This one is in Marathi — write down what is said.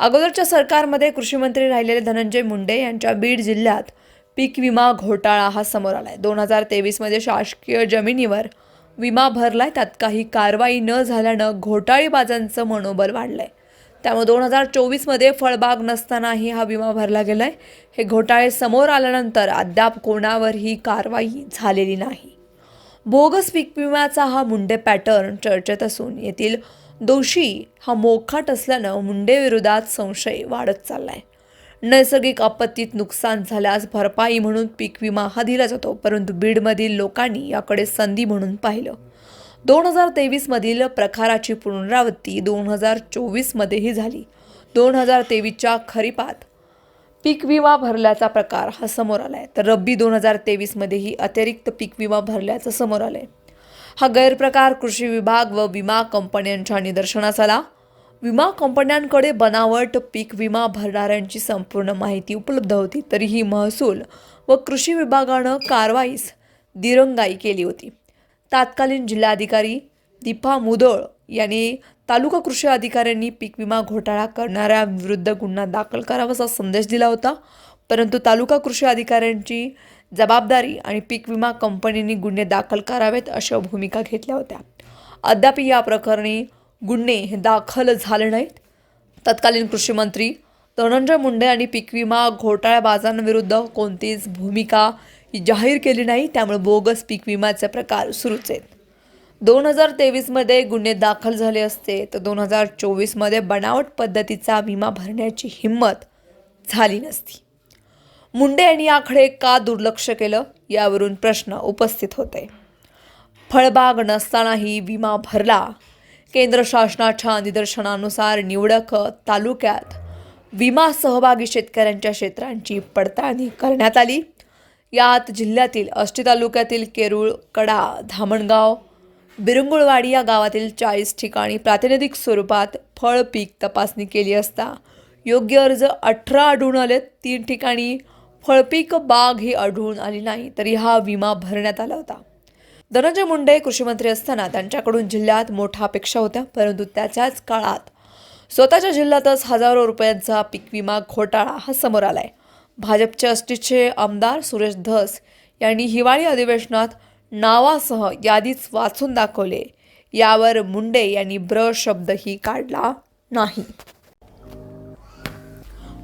अगोदरच्या सरकारमध्ये कृषीमंत्री राहिलेले धनंजय मुंडे यांच्या बीड जिल्ह्यात पीक विमा घोटाळा हा समोर आला आहे दोन हजार तेवीसमध्ये शासकीय जमिनीवर विमा भरलाय. त्यात काही कारवाई न झाल्यानं घोटाळीबाजांचं मनोबल वाढलंय. त्यामुळे दोन हजार चोवीसमध्ये फळबाग नसतानाही हा विमा भरला गेलाय. हे घोटाळे समोर आल्यानंतर अद्याप कोणावरही कारवाई झालेली नाही. बोगस पीक विम्याचा हा मुंडे पॅटर्न चर्चेत असून येथील दोषी हा मोखाट असल्यानं मुंडेविरोधात संशय वाढत चाललाय. नैसर्गिक आपत्तीत नुकसान झाल्यास भरपाई म्हणून पीक विमा हा दिला जातो परंतु बीडमधील लोकांनी याकडे संधी म्हणून पाहिलं. दोन हजार तेवीसमधील प्रकाराची पुनरावृत्ती दोन हजार चोवीसमध्येही झाली. दोन हजार तेवीसच्या खरीपात पीक विमा भरल्याचा प्रकार हा समोर आलाय. तर रब्बी दोन हजार तेवीसमध्येही अतिरिक्त पीक विमा भरल्याचं समोर आलंय. हा गैरप्रकार कृषी विभाग व विमा कंपन्यांच्या निदर्शनास आला. विमा कंपन्यांकडे बनावट पीक विमा भरणाऱ्यांची संपूर्ण माहिती उपलब्ध होती तरीही महसूल व कृषी विभागानं कारवाईस दिरंगाई केली होती. तात्कालीन जिल्हाधिकारी दीपा मुदळ यांनी तालुका कृषी अधिकाऱ्यांनी पीक विमा घोटाळा करणाऱ्यांविरुद्ध गुन्हा दाखल करावा असा संदेश दिला होता. परंतु तालुका कृषी अधिकाऱ्यांची जबाबदारी आणि पीक विमा कंपनींनी गुन्हे दाखल करावेत अशा भूमिका घेतल्या होत्या. अद्याप या प्रकरणी गुन्हे हे दाखल झाले नाहीत. तत्कालीन कृषी मंत्री धनंजय मुंडे आणि पीक विमा घोटाळ्याबाजांविरुद्ध कोणतीच भूमिका जाहीर केली नाही त्यामुळे बोगस पीक विम्याचे प्रकार सुरूच आहेत. दोन हजार तेवीसमध्ये गुन्हे दाखल झाले असते तर दोन हजार चोवीसमध्ये बनावट पद्धतीचा विमा भरण्याची हिंमत झाली नसती. मुंडे यांनी याकडे का दुर्लक्ष केलं? यावरून प्रश्न उपस्थित होते. फळबाग नसतानाही विमा भरला. केंद्र शासनाच्या निदर्शनानुसार निवडक तालुक्यात विमा सहभागी शेतकऱ्यांच्या क्षेत्रांची पडताळणी करण्यात आली. यात जिल्ह्यातील अष्टी तालुक्यातील केरूळ कडा धामणगाव बिरंगुळवाडी या गावातील चाळीस ठिकाणी प्रातिनिधिक स्वरूपात फळ पीक तपासणी केली असता योग्य अर्ज अठरा आढळून आले. तीन ठिकाणी फळपीक बाग ही आढळून आली नाही तरी हा विमा भरण्यात आला होता. धनंजय मुंडे कृषीमंत्री असताना त्यांच्याकडून जिल्ह्यात मोठ्या अपेक्षा होत्या परंतु त्याच्याच काळात स्वतःच्या जिल्ह्यातच हजारो रुपयांचा पीक विमा घोटाळा हा समोर आलाय. भाजपचे अष्टीचे आमदार सुरेश धस यांनी हिवाळी अधिवेशनात नावासह यादीच वाचून दाखवले. यावर मुंडे यांनी ब्र शब्दही काढला नाही.